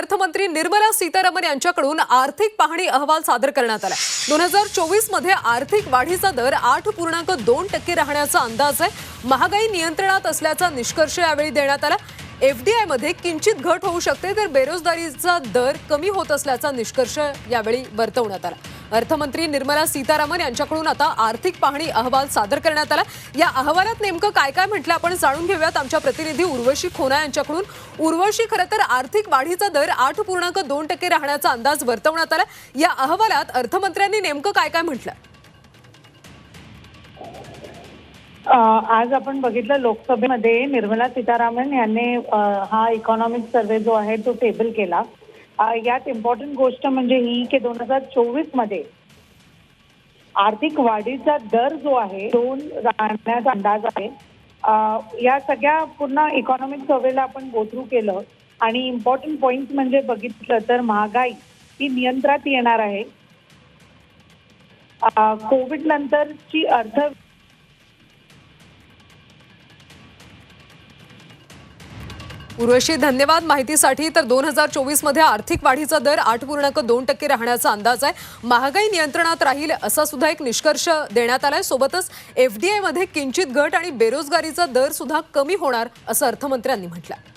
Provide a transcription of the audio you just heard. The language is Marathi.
अर्थमंत्री निर्मला सीतारामन यांच्याकडून आर्थिक पाहणी अहवाल सादर करण्यात आला. दोन हजार चोवीसमध्ये आर्थिक वाढीचा दर आठ पूर्णांक दोन टक्के राहण्याचा अंदाज आहे. महागाई नियंत्रणात असल्याचा निष्कर्ष यावेळी देण्यात आला. एफडीआयमध्ये किंचित घट होऊ शकते तर बेरोजगारीचा दर कमी होत असल्याचा निष्कर्ष यावेळी वर्तवण्यात आला. अर्थमंत्री निर्मला सीतारामन यांच्याकडून आता आर्थिक पाहणी अहवाल सादर करण्यात आला. या अहवालात नेमकं काय काय म्हटलं आपण जाणून घेऊयात. आमच्या प्रतिनिधी उर्वशी खोना यांच्याकडून. उर्वशी खरं तर आर्थिक वाढीचा दर आठ पूर्णांक दोन टक्के राहण्याचा अंदाज वर्तवण्यात आला. या अहवालात अर्थमंत्र्यांनी नेमकं काय काय म्हटलं? आज आपण बघितलं लोकसभेमध्ये निर्मला सीतारामन यांनी हा इकॉनॉमिक सर्वे जो आहे तो टेबल केला. यात इम्पॉर्टंट गोष्ट म्हणजे ही की दोन हजार चोवीसमध्ये आर्थिक वाढीचा दर जो आहे दोन राहण्याचा अंदाज आहे. या सगळ्या पूर्ण इकॉनॉमिक सर्वेला आपण गोथ्रू केलं आणि इम्पॉर्टंट पॉइंट म्हणजे बघितलं तर महागाई ही नियंत्रणात येणार आहे. कोविड नंतरची अर्थ उर्वशी धन्यवाद माहितीसाठी तर दोन हजार चोवीसमध्ये आर्थिक वाढीचा दर आठ पूर्णांक दोन टक्के राहण्याचा अंदाज आहे. महागाई नियंत्रणात राहील असा सुद्धा एक निष्कर्ष देण्यात आलाय. सोबतच एफडीआयमध्ये किंचित घट आणि बेरोजगारीचा दर सुद्धा कमी होणार असं अर्थमंत्र्यांनी म्हटलं